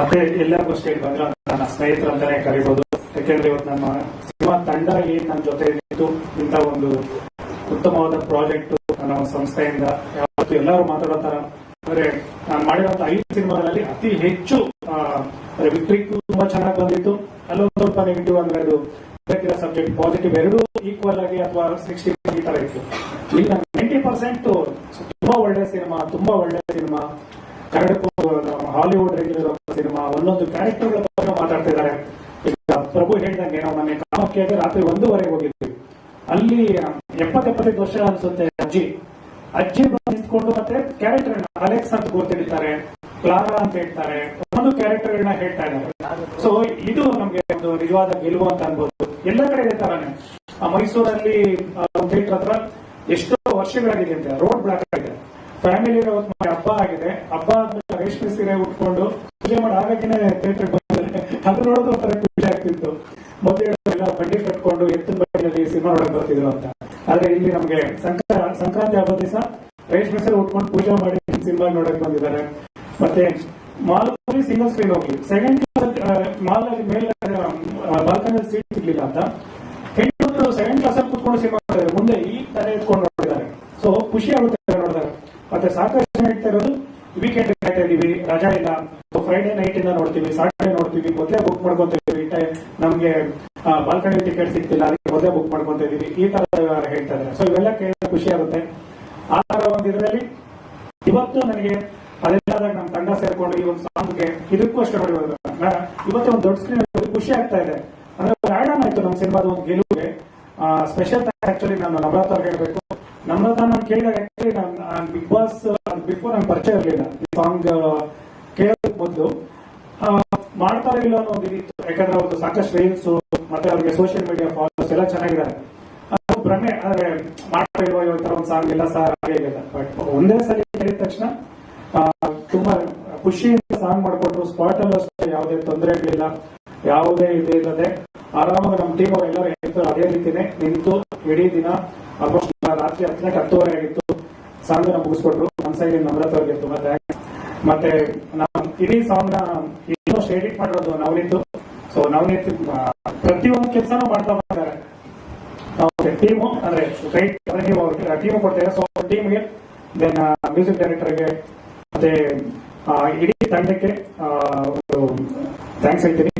ಮತ್ತೆ ಎಲ್ಲರಿಗೂ ಸ್ಟೇಟ್ ಬಂದ್ರೆ ನನ್ನ ಸ್ನೇಹಿತರು ಅಂತಾನೆ ಕರಿಬಹುದು ಯಾಕೆಂದ್ರೆ ಇವತ್ತು ನಮ್ಮ ಸಿನಿಮಾ ತಂಡ ಏನ್ ನನ್ನ ಜೊತೆ ಇತ್ತು ಇಂತ ಒಂದು ಉತ್ತಮವಾದ ಪ್ರಾಜೆಕ್ಟ್ ನನ್ನ ಒಂದು ಸಂಸ್ಥೆಯಿಂದ ಯಾವತ್ತು ಎಲ್ಲರೂ ಮಾತಾಡೋ ತರ ಅಂದ್ರೆ ನಾನು ಮಾಡಿರುವಂತ ಐದು ಸಿನಿಮಾಗಳಲ್ಲಿ ಅತಿ ಹೆಚ್ಚು ವಿಕ್ಟ್ರಿ ತುಂಬಾ ಚೆನ್ನಾಗಿ ಬಂದಿತ್ತು. ಅಲ್ಲೊಂದು ಸ್ವಲ್ಪ ನೆಗೆಟಿವ್ ಅಂದ್ರೆ ಅದು ಸಬ್ಜೆಕ್ಟ್ ಪಾಸಿಟಿವ್ ಎರಡು ಈಕ್ವಲ್ ಆಗಿ ಅಥವಾ ಸಿಕ್ಸ್ಟಿ ಈ ತರ ಇತ್ತು. ಈಗ ನೈಂಟಿ ಪರ್ಸೆಂಟ್ ತುಂಬಾ ಒಳ್ಳೆ ಸಿನಿಮಾ, ತುಂಬಾ ಒಳ್ಳೆ ಸಿನಿಮಾ. ಕನ್ನಡಕ್ಕೂ ಹಾಲಿವುಡ್ ರೇಂಜ್ ಸಿನಿಮಾ ಒಂದೊಂದು ಕ್ಯಾರೆಕ್ಟರ್ಗಳ ಬಗ್ಗೆ ಮಾತಾಡ್ತಾ ಇದ್ದಾರೆ. ಈಗ ಪ್ರಭು ಹೇಳ್ದಂಗೆ ನಾವು ಮೊನ್ನೆ ಕಾಮಕ್ಕೆ ರಾತ್ರಿ ಒಂದೂವರೆಗೆ ಹೋಗಿದ್ವಿ. ಅಲ್ಲಿ ಎಪ್ಪತ್ತೆಪ್ಪತ್ತೈದು ವರ್ಷ ಅನ್ಸುತ್ತೆ ಅಜ್ಜಿ. ಅಜ್ಜಿ ನಿಂತ್ಕೊಂಡು ಮತ್ತೆ ಕ್ಯಾರೆಕ್ಟರ್ ಅಲೆಕ್ಸ್ ಅಂತ ಗೊತ್ತಿಡ್ತಾರೆ ಕ್ಲಾರಾ ಅಂತ ಹೇಳ್ತಾರೆ, ಒಂದು ಕ್ಯಾರೆಕ್ಟರ್ ಗಳನ್ನ ಹೇಳ್ತಾ ಇದ್ದಾರೆ. ಸೊ ಇದು ನಮ್ಗೆ ಒಂದು ನಿಜವಾದ ಗೆಲುವು ಅಂತ ಅನ್ಬೋದು. ಎಲ್ಲ ಕಡೆ ಇದೆ ತರಾನೆ. ಮೈಸೂರಲ್ಲಿ ಥಿಯೇಟರ್ ಹತ್ರ ಎಷ್ಟೋ ವರ್ಷಗಳಾಗಿದೆ ಅಂತ ರೋಡ್ ಬ್ಲಾಕ್ ಆಗಿದೆ. ಫ್ಯಾಮಿಲಿ ಹಬ್ಬ ಆಗಿದೆ. ಹಬ್ಬ ಆದ್ಮೇಲೆ ರೇಷ್ಮೆ ಸೀರೆ ಉಟ್ಕೊಂಡು ಪೂಜೆ ಮಾಡಿ ಆಗಾಗಿನೇ ಥಿಯೇಟರ್ ಬಂದ್ರೆ ಅದು ನೋಡೋದು ಒಂಥರ ಖುಷಿ ಆಗ್ತಿತ್ತು. ಮೊದಲು ಎಲ್ಲ ಬಂಡಿ ಕಟ್ಕೊಂಡು ಎತ್ತಿನ ಬಂಡಿಯಲ್ಲಿ ಸಿನಿಮಾ ನೋಡಕ್ ಬರ್ತಿದ್ರು ಅಂತ. ಆದ್ರೆ ಇಲ್ಲಿ ನಮ್ಗೆ ಸಂಕ್ರ, ಸಂಕ್ರಾಂತಿ ಹಬ್ಬದ ದಿವಸ ರೇಷ್ಮೆ ಸೀರೆ ಉಟ್ಕೊಂಡು ಪೂಜೆ ಮಾಡಿ ಸಿನಿಮಾ ನೋಡಕ್ ಬಂದಿದ್ದಾರೆ. ಮತ್ತೆ ಮಾಲ್ ಸಿಂಗಲ್ ಸ್ಕ್ರೀನ್ ಹೋಗಿ ಸೆಕೆಂಡ್ ಮಾಲ್ ಅಲ್ಲಿ ಮೇಲೆ ಬಾಲ್ಕನಿ ಸೀಟ್ ಸಿಗ್ಲಿಲ್ಲ ಅಂತ. ಹೆಣ್ಣು ಸೆಕೆಂಡ್ ಕ್ಲಾಸ್ ಅಲ್ಲಿ ಕುತ್ಕೊಂಡು ಸಿನಿಮಾ ಮುಂದೆ ಈ ತಲೆ ಇಟ್ಕೊಂಡು ನೋಡಿದ್ದಾರೆ ಸೊ ಖುಷಿ ಆಗುತ್ತೆ ನೋಡಿದಾಗ ಮತ್ತೆ ಸಾಕಷ್ಟು ಜನ ಹೇಳ್ತಾ ಇರೋದು ವೀಕೆಂಡ್ ಕಾಯ್ತಾ ಇದೀವಿ ರಜಾ ಇಲ್ಲ ಫ್ರೈಡೆ ನೈಟ್ ಇಂದ ನೋಡ್ತೀವಿ ಸಾಟರ್ಡೆ ನೋಡ್ತೀವಿ ಮೊದಲೇ ಬುಕ್ ಮಾಡ್ಕೊಂತ ಇದೀವಿ ಟೈ- ನಮ್ಗೆ ಬಾಲ್ಕನಿ ಟಿಕೆಟ್ ಸಿಗ್ತಿಲ್ಲ ಅದಕ್ಕೆ ಮೊದಲೇ ಬುಕ್ ಮಾಡ್ಕೊಂತ ಇದೀವಿ ಈ ತರ ಹೇಳ್ತಾ ಇದ್ದಾರೆ. ಸೊ ಇವೆಲ್ಲ ಕೇಳಿದ್ರೆ ಖುಷಿ ಆಗುತ್ತೆ. ಆ ತರ ಒಂದು ಇದರಲ್ಲಿ ಇವತ್ತು ನನಗೆ ಅದೆಲ್ಲಾದಾಗ ನಮ್ಮ ತಂಡ ಸೇರ್ಕೊಂಡು ಈ ಒಂದು ಸಾಂಗ್ಗೆ ಇದಕ್ಕೂ ಅಷ್ಟೇ ನೋಡಿ ಇವತ್ತು ಒಂದು ದೊಡ್ಡ ಸ್ಕ್ರೀನ್ ಖುಷಿ ಆಗ್ತಾ ಇದೆ. ಅಂದ್ರೆ ಪ್ರಯಾಣ ಆಯ್ತು ನಮ್ಮ ಸಿನಿಮಾದ ಒಂದು ಗೆಲುವಿಗೆ. ಸ್ಪೆಷಲ್ ಆಕ್ಚುಲಿ ನಾನು ನಮ್ರತ ಅವ್ರಿಗೆ ಹೇಳ್ಬೇಕು. ನಮ್ರತ ನಾನು ಕೇಳಿದಾಗ ಆಕ್ಚುಲಿ ನಾನು ಬಿಗ್ ಬಾಸ್ ಬಿಫೋರ್ ನಂಗೆ ಪರಿಚಯ ಇರಲಿಲ್ಲ. ಈ ಸಾಂಗ್ ಕೇಳೋದಕ್ಕೆ ಮೊದಲು. ಮಾಡ್ತಾರೆ ಇಲ್ಲ ಅನ್ನೋ ಒಂದು ಇದಿತ್ತು. ಯಾಕಂದ್ರೆ ಅವ್ರದ್ದು ಸಾಕಷ್ಟು ರೀಲ್ಸ್ ಮತ್ತೆ ಅವ್ರಿಗೆ ಸೋಷಿಯಲ್ ಮೀಡಿಯಾ ಫಾಲೋವರ್ಸ್ ಎಲ್ಲ ಚೆನ್ನಾಗಿದ್ದಾರೆ. ಅದು ಭ್ರಮೆ ಅಂದ್ರೆ ಮಾಡ್ತಾ ಇಲ್ವಾ ಈ ಒಂದು ಸಾಂಗ್ ಇಲ್ಲ ಸಾರ್ ಹಾಗೆ ಬಟ್ ಒಂದೇ ಸಲ ಹೇಳಿದ ತಕ್ಷಣ ತುಂಬಾ ಖುಷಿಯಿಂದ ಸಾಂಗ್ ಮಾಡ್ಕೊಟ್ರು ಸ್ಪಾಟ್ ಅಲ್ಲೂ ಅಷ್ಟೇ, ಯಾವುದೇ ತೊಂದರೆಗಳಿಲ್ಲ ಯಾವುದೇ ಇದು ಇಲ್ಲದೆ ಆರಾಮಾಗಿ ನಮ್ಮ ಟೀಮ್ ಅವ್ರು ಎಲ್ಲರೂ ಹೇಳ್ತಾರೆ ಅದೇ ರೀತಿನೇ. ನಿಂತು ಇಡೀ ದಿನ ಆಲ್ಮೋಸ್ಟ್ ರಾತ್ರಿ ಹತ್ತು ಗಂಟೆ ಹತ್ತುವರೆ ಆಗಿತ್ತು. ಸಾಂಗ್ನ ಮುಗಿಸ್ಕೊಟ್ರು ನಮ್ಮ ಸೈಡ್ ನಮ್ರತ ಅವ್ರಿಗೆ ತುಂಬಾ ಥ್ಯಾಂಕ್ಸ್ ಮತ್ತೆ ಇಡೀ ಸಾಂಗ್ನ ಇನ್ನೂ ಎಡಿಟ್ ಮಾಡಿರೋದು ನವನೀತ್ ಸೊ ನವನೀತ್ ಪ್ರತಿಯೊಂದು ಕೆಲಸನೂ ಮಾಡ್ತಾ ಬರ್ತಾರೆ ಟೀಮು ಅಂದ್ರೆ ರೈಟ್ ನೀವು ಟೀಮ್ ಕೊಡ್ತೇವೆ ಸೊ ಟೀಮ್ಗೆ ದೆನ್ ಮ್ಯೂಸಿಕ್ ಡೈರೆಕ್ಟರ್ಗೆ ಮತ್ತೆ ಆ, ಇಡೀ ತಂಡಕ್ಕೆ ಥ್ಯಾಂಕ್ಸ್ ಹೇಳ್ತೀನಿ.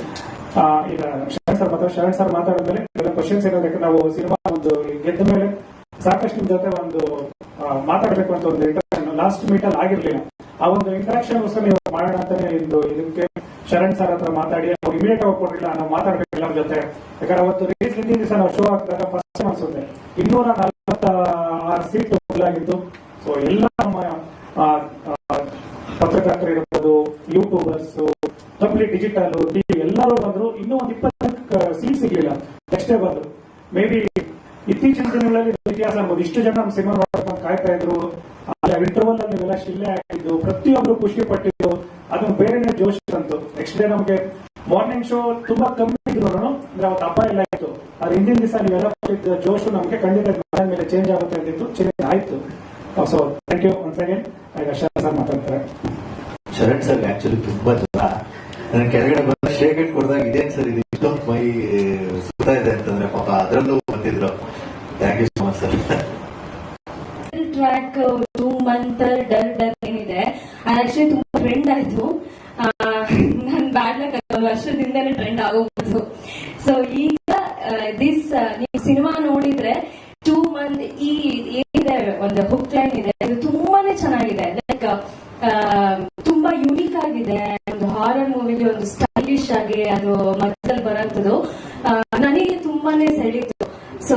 ಈಗ ಶರಣ್ ಸರ್ ಮಾತಾಡ ಶರಣ್ ಸರ್ ಮಾತಾಡಿದ್ಮೇಲೆ ಎಲ್ಲ ಕ್ವಶನ್ಸ್ ಇರೋದಕ್ಕೆ ನಾವು ಸಿನಿಮಾ ಒಂದು ಗೆದ್ದ ಮೇಲೆ ಸಾಕಷ್ಟು ಜೊತೆ ಒಂದು ಮಾತಾಡಬೇಕು ಮಾತಾಡ್ಬೇಕು ಅಂತ ಒಂದು ಇಂಟರ್ವ್ಯೂ ಲಾಸ್ಟ್ ಮೀಟ್ ಅಲ್ಲಿ ಆಗಿರ್ಲಿಲ್ಲ. ಆ ಒಂದು ಇಂಟ್ರಾಕ್ಷನ್ ಹೊಸ ನೀವು ಮಾಡೋಣ ಅಂತಾನೆ ಇದು ಇದಕ್ಕೆ ಶರಣ್ ಸರ್ ಹತ್ರ ಮಾತಾಡಿ ನಾವು ಇಮಿಡಿಯೇಟ್ ಆಗಿ ಕೊಟ್ಟಿಲ್ಲ ನಾವು ಮಾತಾಡ್ಬೇಕು ಎಲ್ಲರ ಜೊತೆ. ಯಾಕಂದ್ರೆ ಅವತ್ತು ರಿಲೀಸ್ ಹಿಂದಿನ ನಾವು ಶೋ ಹಾಕಿದಾಗ ಫಸ್ಟ್ ಅನ್ಸುತ್ತೆ. ಇನ್ನೂರ ನಲವತ್ತ ಆರು ಸೀಟ್ ಆಗಿತ್ತು. ಸೊ ಎಲ್ಲ ನಮ್ಮ ಪತ್ರಕರ್ತರು ಇರ್ಬೋದು ಯೂಟ್ಯೂಬರ್ಸ್ ಕಂಪ್ಲೀಟ್ ಡಿಜಿಟಲ್ ಟಿವಿ ಎಲ್ಲರೂ ಬಂದ್ರು. ಇನ್ನೂ ಒಂದು ಇಪ್ಪತ್ತು ಸೀಟ್ ಸಿಗ್ಲಿಲ್ಲ. ಡೇ ಬಂದ್ರು. ಮೇ ಬಿ ಇತ್ತೀಚಿನ ದಿನಗಳಲ್ಲಿ ಇತಿಹಾಸ ಇಷ್ಟು ಜನ ನಮ್ಮ ಸಿನಿಮಾ ಕಾಯ್ತಾ ಇದ್ರು. ಇಂಟರ್ವಲ್ ಅಲ್ಲಿ ಇವೆಲ್ಲ ಶಿಲ್ಲೆ ಆಗಿದ್ದು, ಪ್ರತಿಯೊಬ್ರು ಖುಷಿ ಪಟ್ಟಿದ್ದು, ಅದು ಬೇರೆನೆ ಜೋಶ್ ಬಂತು ನೆಕ್ಸ್ಟ್ ಡೇ ನಮಗೆ ಮಾರ್ನಿಂಗ್ ಶೋ ತುಂಬಾ ಕಮ್ಮಿ ಇದ್ರು ಅಂದ್ರೆ ಅವತ್ತು ಹಬ್ಬ ಎಲ್ಲ ಇತ್ತು. ಅದ್ರ ಹಿಂದಿನ ದಿವಸ ನೀವೆಲ್ಲ ಕೊಟ್ಟಿದ್ದ ಜೋಶು ನಮಗೆ ಖಂಡಿತ ಮನೆ ಮೇಲೆ ಚೇಂಜ್ ಆಗುತ್ತೆ ಅಂತಿತ್ತು ಚೇಂಜ್ ಆಯ್ತು. So thank you once again ಈಗ ಶರಣ ಸರ್ ಮಾತಾಡ್ತಾರೆ. ಶರಣ್ ಸರ್ ಆಕ್ಚುಲಿ ತುಂಬಾ ಜನ. ಕೆಳಗಡೆ ಬಂದ ಶೇಕ್ ಕೊಡ್ದಾಗ ಇದೇನ್ ಸರ್ ಇದು? ಇಷ್ಟೊಂದು ಮೈ ಸುತ್ತ ಇದೆ ಅಂತಂದ್ರೆ ಪಾಪ ಅದರಲ್ಲೂ ಬಂದಿದ್ರು thank you so much sir track two month ಡರ್ ಡರ್ ಏನಿದೆ ಆಕ್ಚುಲಿ ತುಂಬಾ ಟ್ರೆಂಡ್ ಆಯ್ತು ನಾನು ಬ್ಯಾಡ್ಲಕ್ ಒಂದು ವರ್ಷದಿಂದನೇ ಟ್ರೆಂಡ್ ಆಗೋಗ್ಬೋದು ಸೊ ಈಗ ದಿಸ್ ನೀವು ಸಿನಿಮಾ ನೋಡಿದ್ರೆ ಟೂ ಮಂತ್ ಈ ಏನಿದೆ ಒಂದು ಹುಕ್ ಲೈನ್ ಇದೆ ಇದು ತುಂಬಾನೇ ಚೆನ್ನಾಗಿದೆ ಲೈಕ್ ತುಂಬಾ ಯುನೀಕ್ ಆಗಿದೆ ಒಂದು ಹಾರರ್ ಮೂವಿಲಿ ಒಂದು ಸ್ಟೈಲಿಶ್ ಆಗಿ ಅದು ಮಧ್ಯದಲ್ಲಿ ಬರಂತದ್ದು ನನಗೆ ತುಂಬಾನೇ ಸೆಳೀತು. So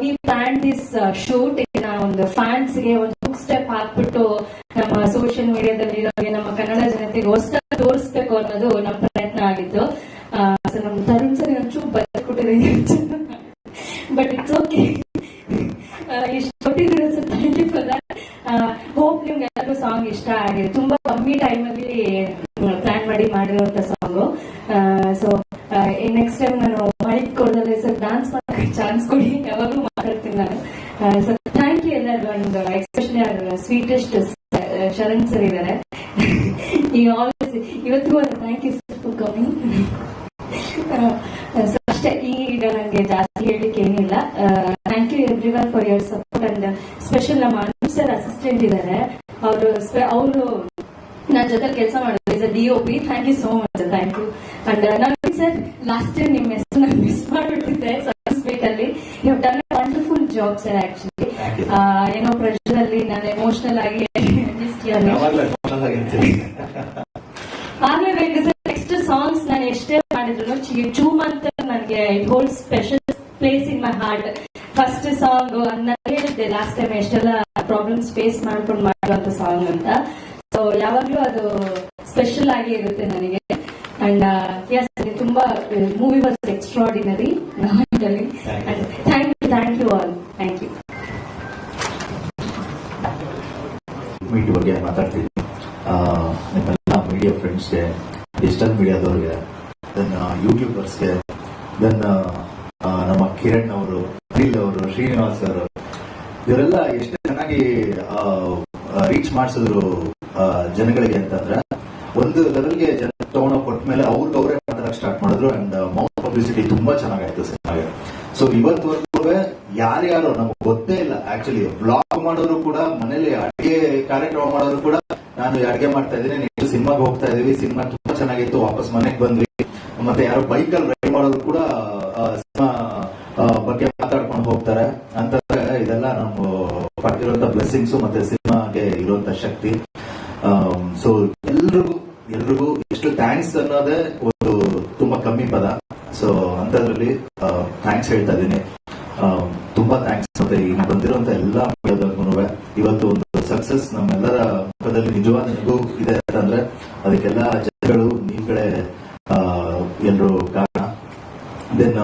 we plan this shoot ಒಂದು ಫ್ಯಾನ್ಸ್ಗೆ ಒಂದು ಬುಕ್ ಸ್ಟೆಪ್ ಹಾಕ್ಬಿಟ್ಟು ನಮ್ಮ ಸೋಷಿಯಲ್ ಮೀಡಿಯಾದಲ್ಲಿ ನಮ್ಮ ಕನ್ನಡ ಜನತೆಗೆ ಹೊಸ ತೋರಿಸ್ಬೇಕು ಅನ್ನೋದು ನಮ್ಮ ಪ್ರಯತ್ನ ಆಗಿತ್ತು. ನಮ್ಮ ತರುಣ್ ಸರ್ ಒಂಚೂರು ಬರ್ಕೊಟ್ಟಿದ್ದೀನಿ ಬಟ್ ಇಟ್ಸ್ ಓಕೆ ಇಷ್ಟು ಕೊಟ್ಟಿದ್ದೀರ sir thank you for that hope ನಿಮ್ಗೆ ಎಲ್ಲರಿಗೂ ಸಾಂಗ್ ಇಷ್ಟ ಆಗಿದೆ ತುಂಬಾ ಕಮ್ಮಿ ಟೈಮಲ್ಲಿ ಪ್ಲಾನ್ ಮಾಡಿ ಮಾಡಿರುವಂತ ಸಾಂಗು ಸೊ ನೆಕ್ಸ್ಟ್ ಟೈಮ್ ನಾನು ಮೈಕ್ ಕೊಡೋದ್ರೆ ಸರ್ ಡಾನ್ಸ್ ಮಾಡೋಕೆ ಚಾನ್ಸ್ ಕೊಡಿ ಯಾವಾಗಲೂ ಮಾತಾಡ್ತೀನಿ ನಾನು ಸೊ ಥ್ಯಾಂಕ್ ಯು ಎಲ್ಲರಿಗೂ and especially sweetest Sharan sir ಇದ್ದಾರೆ ಈ ಆಲ್ವೇಸ್ ಇವತ್ತಿಗೂ thank you sir for coming so ಅಷ್ಟೇ ಈಗ ನನಗೆ ಜಾಸ್ತಿ ಹೇಳಲಿಕ್ಕೆ ಏನಿಲ್ಲ. Thank you every one for your support and special ನಮ್ಮ ಅನುಪ್ ಸರ್ ಅಸಿಸ್ಟೆಂಟ್ ಇದ್ದಾರೆ ಅವರು ಅವರು ನನ್ನ ಜೊತೆ ಕೆಲಸ ಮಾಡೋದು is D O P thank you so much thank you and ನಾನು ಸರ್ ಲಾಸ್ಟ್ ಟೈಮ್ ನಿಮ್ಮ ಹೆಸರು ನಾನು ಮಿಸ್ ಮಾಡಿಬಿಟ್ಟಿದ್ದೆ ಅಲ್ಲಿ. You done wonderful job sir actually. ಏನೋ ಪ್ರೆಷರ್ ಅಲ್ಲಿ ನಾನು ಎಮೋಷನಲ್ ಆಗಿ miss you. ಯಾವಾಗ್ಲೂ emotional ಆಗಿರ್ತೀನಿ. ಆಗ್ಲೇ ಬೇಕು ಸರ್ ನೆಕ್ಸ್ಟ್ ಸಾಂಗ್ಸ್ ನಾನು ಎಷ್ಟೇ ಮಾಡಿದ್ರು ಚೂಮ್ ಅಂತ ನನಗೆ it hold special place in my heart first song ನಾನು ಹೇಳಿದ್ದೆ. ಲಾಸ್ಟ್ ಟೈಮ್ ಎಷ್ಟೆಲ್ಲ ಪ್ರಾಬ್ಲಮ್ಸ್ ಫೇಸ್ ಮಾಡ್ಕೊಂಡು ಮಾಡುವಂತ ಸಾಂಗ್ ಅಂತ. ಸೊ ಯಾವಾಗ್ಲೂ ಅದು ಸ್ಪೆಷಲ್ ಆಗಿ ಇರುತ್ತೆ ನನಗೆ. ಅಂಡ್ ಎಸ್ ತುಂಬಾ movie was extraordinary thank you thank you all thank you meet ಬಗ್ಗೆ ಮಾತಾಡ್ತೀನಿ. ನಿಮ್ಮೆಲ್ಲ ಮೀಡಿಯಾ ಫ್ರೆಂಡ್ಸ್ಗೆ ಡಿಜಿಟಲ್ ಮೀಡಿಯಾದವ್ರಿಗೆ ದೆನ್ ಯೂಟ್ಯೂಬರ್ಸ್ಗೆ ದೆನ್ ನಮ್ಮ ಕಿರಣ್ ಅವರು, ಅನಿಲ್ ಅವರು, ಶ್ರೀನಿವಾಸ್ ಅವರು, ಇವರೆಲ್ಲ ಎಷ್ಟು ಚೆನ್ನಾಗಿ ರೀಚ್ ಮಾಡಿಸಿದ್ರು ಜನಗಳಿಗೆ ಅಂತಂದ್ರೆ, ಒಂದು ಲೆವೆಲ್ಗೆ ಜನ ತಗೊಂಡೋಗಿ ಕೊಟ್ಟ ಮೇಲೆ ಅವ್ರಿಗೆ ಅವರೇ ಮಾತಾಡಕ್ ಸ್ಟಾರ್ಟ್ ಮಾಡಿದ್ರು ಅಂಡ್ ಮೌತ್ ಪಬ್ಲಿಸಿಟಿ ತುಂಬಾ ಚೆನ್ನಾಗಾಯ್ತು ಸಿನಿಮಾಗೆ. ಸೊ ಇವತ್ತುವರೆಗೂ ಯಾರ್ಯಾರು ನಮ್ಗೆ ಗೊತ್ತೇ ಇಲ್ಲ. ಆಕ್ಚುಲಿ ಬ್ಲಾಗ್ ಮಾಡೋರು ಕೂಡ ಮನೇಲಿ ಅಡಿಗೆ ಕಾರ್ಯಕ್ರಮ ಮಾಡೋರು ಕೂಡ, ನಾನು ಅಡಿಗೆ ಮಾಡ್ತಾ ಇದ್ದೀನಿ ನೆಕ್ಸ್ಟ್ ಸಿನಿಮಾಗೆ ಹೋಗ್ತಾ ಇದೀವಿ, ಸಿನಿಮಾ ತುಂಬಾ ಚೆನ್ನಾಗಿತ್ತು, ವಾಪಸ್ ಮನೆಗೆ ಬಂದ್ವಿ. ಮತ್ತೆ ಯಾರೋ ಬೈಕಲ್ಲಿ ರೈಡ್ ಮಾಡೋದು ಕೂಡ ಸಿನಿಮಾ ಬಗ್ಗೆ ಮಾತಾಡ್ಕೊಂಡು ಹೋಗ್ತಾರೆ. ಅಂತಂದ್ರೆ ಇದೆಲ್ಲ ನಮ್ಮ ಪಡೆದಿರುವಂತ ಬ್ಲೆಸ್ಸಿಂಗ್ಸ್ ಮತ್ತೆ ಸಿನಿಮಾಗೆ ಇರುವಂತ ಶಕ್ತಿ. ಸೊ ಎಲ್ರಿಗೂ ಎಲ್ರಿಗೂ ಎಷ್ಟು ಥ್ಯಾಂಕ್ಸ್ ಅನ್ನೋದೇ ಒಂದು ತುಂಬಾ ಕಮ್ಮಿ ಪದ. ಸೊ ಅಂತದ್ರಲ್ಲಿ ಥ್ಯಾಂಕ್ಸ್ ಹೇಳ್ತಾ ಇದ್ದೀನಿ. ತುಂಬಾ ಥ್ಯಾಂಕ್ಸ್ ಮತ್ತೆ ಈಗ ಬಂದಿರುವಂತ ಎಲ್ಲಾ ಇವತ್ತು ಒಂದು ಸಕ್ಸಸ್ ನಮ್ಮೆಲ್ಲರ ಮುಖದಲ್ಲಿ ನಿಜವಾದ ಇದೆ ಅಂತಂದ್ರೆ ಅದಕ್ಕೆಲ್ಲ ಜನಗಳು ನೀವುಗಳೇ ಎಲ್ಲರೂ ಕಾರಣ ದೆನ್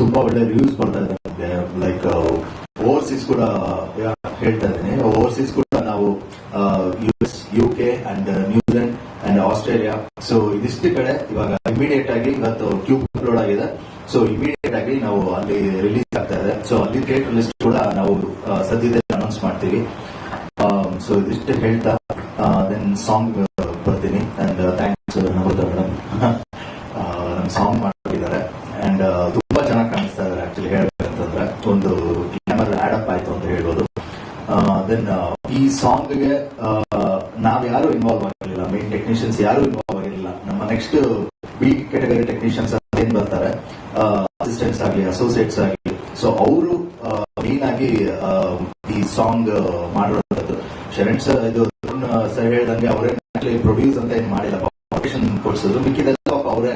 ತುಂಬಾ ಒಳ್ಳೆ ಯೂಸ್ ಮಾಡ್ತಾ ಇದ್ದಾರೆ. ಲೈಕ್ ಓವರ್ಸೀಸ್ ಕೂಡ ಯಾ- ಹೇಳ್ತಾ ಇದ್ದೀನಿ. ಓವರ್ಸೀಸ್ ಕೂಡ ನಾವು U S U K and New Zealand and Australia so ಇದಿಷ್ಟು ಕಡೆ ಇವಾಗ ಇಮಿಡಿಯೇಟ್ ಆಗಿ ಇವತ್ತು ಕ್ಯೂಬ್ ಅಪ್ಲೋಡ್ ಆಗಿದೆ. ಸೊ ಇಮಿಡಿಯೇಟ್ ಆಗಿ ನಾವು ಅಲ್ಲಿ ರಿಲೀಸ್ ಆಗ್ತಾ ಇದೆ. ಸೊ ಅಲ್ಲಿ ಥಿಯೇಟರ್ ಲಿಸ್ಟ್ ಕೂಡ ನಾವು ಸದ್ಯದಲ್ಲಿ ಸದ್ಯದಲ್ಲೇ ಅನೌನ್ಸ್ ಮಾಡ್ತೀವಿ. ಸೊ ಇದಿಷ್ಟು ಹೇಳ್ತಾ ದೆನ್ ಸಾಂಗ್ ಬರ್ತೀನಿ ಅಂಡ್ ಥ್ಯಾಂಕ್ಸ್ ನಮಸ್ತೆ ಮೇಡಮ್ ಸಾಂಗ್ ಮಾಡಿದ್ದಾರೆ ಅಂಡ್ ತುಂಬಾ ಚೆನ್ನಾಗಿ ಕಾಣಿಸ್ತಾ ಇದ್ದಾರೆ ಆಕ್ಚುಲಿ ಹೇಳ್ಬೇಕಂತಂದ್ರೆ ಒಂದು ಕ್ಯಾಮರಾ ಆಡಪ್ ಆಯ್ತು ಅಂತ ಹೇಳ್ಬೋದು ದೆನ್ ಈ ಸಾಂಗ್ಗೆ ನಾವ್ ಯಾರು ಇನ್ವಾಲ್ವ್ ಆಗಿರಲಿಲ್ಲ ಮೇನ್ ಟೆಕ್ನಿಷಿಯನ್ಸ್ ಯಾರು ಇನ್ವಾಲ್ವ್ ಆಗಿರಲಿಲ್ಲ ನಮ್ಮ ನೆಕ್ಸ್ಟ್ ಬಿ ಕೆಟಗರಿ ಟೆಕ್ನಿಷಿಯನ್ಸ್ ಏನ್ ಬರ್ತಾರೆ ಅಸಿಸ್ಟೆಂಟ್ಸ್ ಆಗಲಿ ಅಸೋಸಿಯೇಟ್ಸ್ ಆಗಲಿ ಸೊ ಅವರು ಮೇನ್ ಆಗಿ ಆ, ಈ ಸಾಂಗ್ ಮಾಡಿರೋದು ಶರಣ್ ಸರ್ ಇದು ಸರ್ ಹೇಳ್ದಂಗೆ ಅವರೇ ಪ್ರೊಡ್ಯೂಸ್ ಅಂತ ಏನ್ ಮಾಡಿಲ್ಲ. ಆಪರೇಷನ್ ಕೊಡ್ಸಿದ್ರು. ಮಿಕ್ಕಿದೆಲ್ಲ ಅವರೇ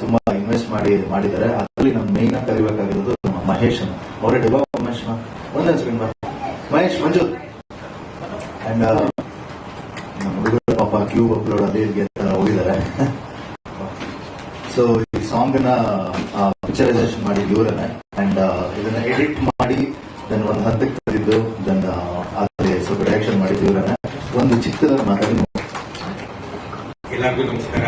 ತುಂಬಾ ಇನ್ವೆಸ್ಟ್ ಮಾಡಿ ಮಾಡಿದ್ದಾರೆ. ಅದರಲ್ಲಿ ನಮ್ಮ ಮೇನ್ ಆಗಿ ಕರಿಬೇಕಾಗಿರೋದು ನಮ್ಮ ಮಹೇಶ್ ಅವರೇ ಡಿಬಾ ಮಹೇಶ್ ಒಂದೊಂದು ಸೆಕೆಂಡ್ ಮಹೇಶ್, ಮಂಜು. ಅಂಡ್ ನಮ್ಮ ಹುಡುಗರ ಪಾಪ ಕ್ಯೂ ಅಪ್ಲೋಡ್ ಅದೇ ಹೋಗಿದ್ದಾರೆ. ಸೊ ಈ ಸಾಂಗ್ನ ಪಿಕ್ಚರೈಸೇಷನ್ ಮಾಡಿ ಇವರನ್ನೇ. ಅಂಡ್ ಇದನ್ನ ಎಡಿಟ್ ಮಾಡಿ ದೆನ್ ಒಂದು ಹಂತಕ್ಕೆ ತಂದಿದ್ದು ದೆನ್ ಅದೇ ಸ್ವಲ್ಪ ರಿಯಾಕ್ಷನ್ ಮಾಡಿದ್ದು ಇವರನ್ನ ಒಂದು ಚಿಕ್ಕದ ಮಾತಾಡಿ ಎಲ್ಲರಿಗೂ ನಮಸ್ಕಾರ.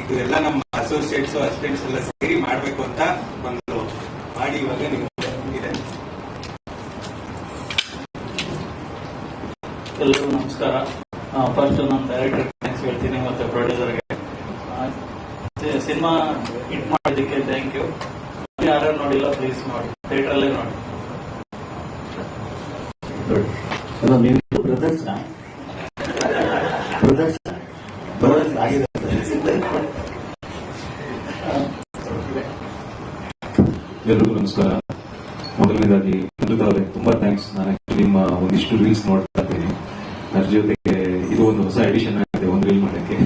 ಇದು ಎಲ್ಲ ನಮ್ಮ ಅಸೋಸಿಯೇಟ್ಸ್ ಅಸಿಸ್ಟೆಂಟ್ಸ್ ಎಲ್ಲ ಸೇರಿ ಮಾಡಬೇಕು ಅಂತ ಒಂದು ಮಾಡಿ ಇವಾಗ ನಿಮ್ಗೆ ಇದೆ. ಎಲ್ಲರಿಗೂ ನಮಸ್ಕಾರ. ಫಸ್ಟ್ ನಮ್ಮ ಡೈರೆಕ್ಟರ್ ಥ್ಯಾಂಕ್ಸ್ ಹೇಳ್ತೀನಿ ಮತ್ತೆ ಪ್ರೊಡ್ಯೂಸರ್ಗೆ. ಸಿನಿಮಾ ಹಿಟ್ ಮಾಡೋದಕ್ಕೆ ಥ್ಯಾಂಕ್ ಯು ಯಾರು ನೋಡಿಲ್ಲ ಪ್ಲೀಸ್ ನೋಡಿ. ಥಿಯೇಟ್ರಲ್ಲೇ ಅಲ್ಲ ನೀವು ಬ್ರದರ್ಸ್ ಬ್ರದರ್ಸ್ ಬ್ರದರ್ಸ್ ಆಗಿದೆ. ಎಲ್ರಿಗೂ ನಮಸ್ಕಾರ. ಮೊದಲನೇದಾಗಿ ಅಮೃತ ಅವರೇ ತುಂಬಾ ಥ್ಯಾಂಕ್ಸ್ ನಾನು ಆಕ್ಚುಲಿ ನಿಮ್ಮ ಒಂದಿಷ್ಟು ರೀಲ್ಸ್ ನೋಡ್ತಾ ಇದ್ದೀನಿ. ಅದ್ರ ಜೊತೆಗೆ ಇದು ಒಂದು ಹೊಸ ಎಡಿಷನ್ ಆಗಿದೆ ಒಂದು ರೀಲ್ ಮಾಡಕ್ಕೆ.